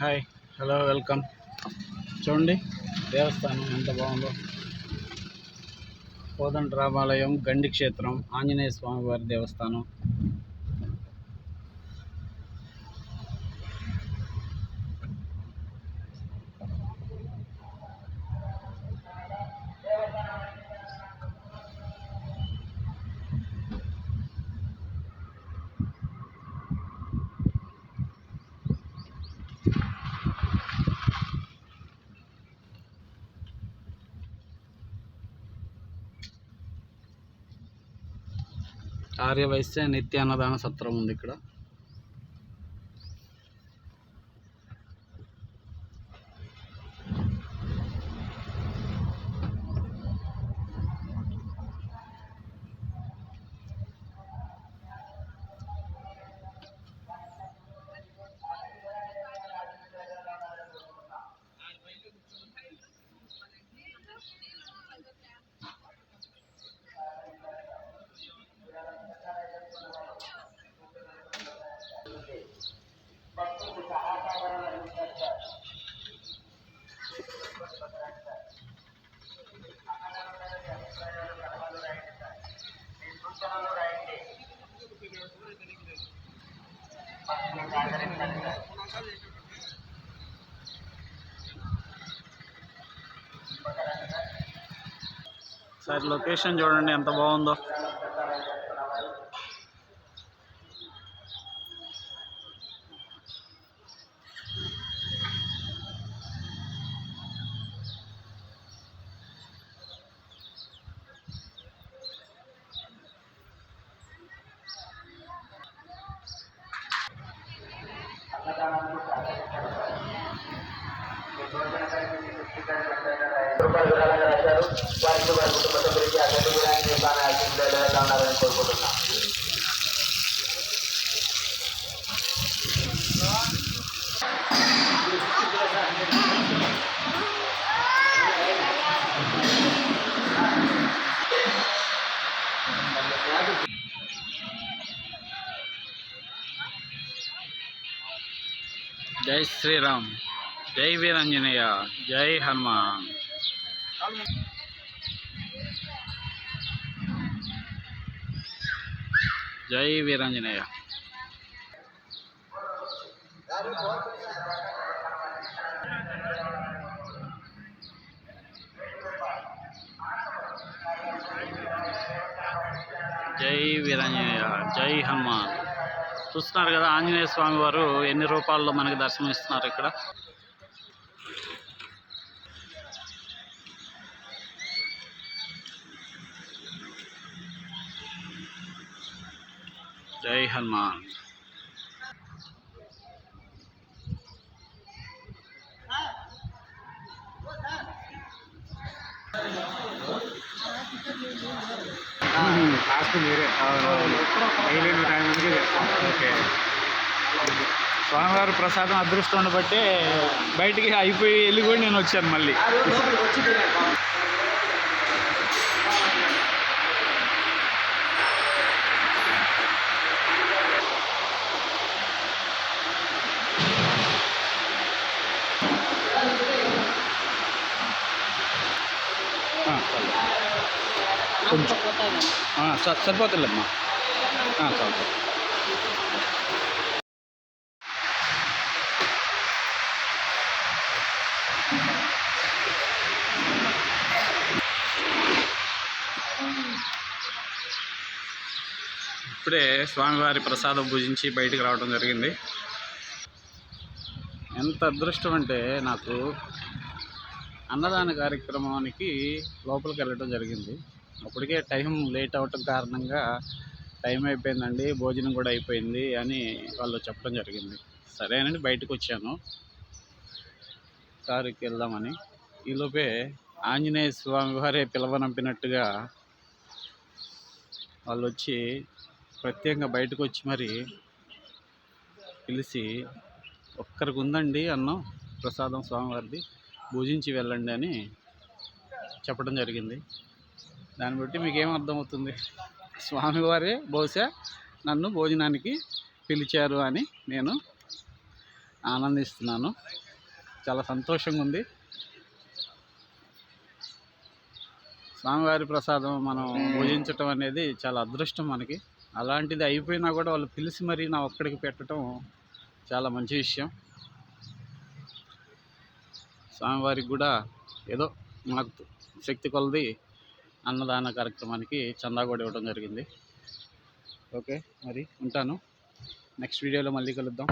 Hi hello welcome. చూడండి దేవస్థానం ఎంత బాగుందో. కోదండ రామాలయం గండి క్షేత్రం ఆంజనేయ స్వామి వారి దేవస్థానం. ఆర్యవైశ్య నిత్య అన్నదాన సత్రం ఉంది ఇక్కడ. సార్ లొకేషన్ చూడండి ఎంత బాగుందో. విరాళంగా రాశారు వారికి వారి కుటుంబ సభ్యులకి ఆ గడ్డి విరాళాన్ని నిర్మాణ ఆశీర్వాదాలుగా ఉండాలని కోరుకుంటున్నాం జై శ్రీరామ్ జై వీరాంజనేయ జై హనుమాన్ జై వీరాంజనేయ. జై వీరాంజనేయ జై హనుమాన్. చూస్తున్నారు కదా ఆంజనేయ స్వామి వారు ఎన్ని రూపాల్లో మనకి దర్శనం ఇస్తున్నారు ఇక్కడ? జై హనుమాన్. లాస్ట్ మీరే. డైలీ టైం నుంచి ఓకే. స్వామివారి ప్రసాదం అదృష్టం బట్టి బయటికి అయిపోయి వెళ్ళి కూడా నేను వచ్చాను మళ్ళీ. కొంచెం సరిపోతుందమ్మా. చాలు చాలు. ఇప్పుడే స్వామివారి ప్రసాదం భుజించి బయటికి రావడం జరిగింది. ఎంత అదృష్టం అంటే నాకు అన్నదాన కార్యక్రమానికి లోపలికి వెళ్ళడం జరిగింది. అప్పటికే టైం లేట్ అవటం కారణంగా టైం అయిపోయిందండి భోజనం కూడా అయిపోయింది అని వాళ్ళు చెప్పడం జరిగింది. సరేనండి బయటకు వచ్చాను. కారుకి వెళ్దామని. ఈలోపే ఆంజనేయ స్వామి వారే పిలవనంపినట్టుగా వాళ్ళు వచ్చి ప్రత్యేకంగా బయటకు వచ్చి మరి పిలిచి ఒక్కరికి ఉందండి అన్నం ప్రసాదం స్వామివారిది. భుజించి వెళ్ళండి అని చెప్పడం జరిగింది. దాన్ని బట్టి మీకేం అర్థమవుతుంది? స్వామివారే బహుశా నన్ను భోజనానికి పిలిచారు అని నేను ఆనందిస్తున్నాను. చాలా సంతోషంగా ఉంది. స్వామివారి ప్రసాదం మనం భోజించటం అనేది చాలా అదృష్టం మనకి. అలాంటిది అయిపోయినా కూడా వాళ్ళు పిలిచి మరీ నా ఒక్కడికి పెట్టడం చాలా మంచి విషయం. స్వామివారికి కూడా ఏదో మాకు శక్తి కొలది అన్నదాన కార్యక్రమానికి చందా కూడా ఇవ్వడం జరిగింది. ఓకే మరి ఉంటాను. నెక్స్ట్ వీడియోలో మళ్ళీ కలుద్దాం.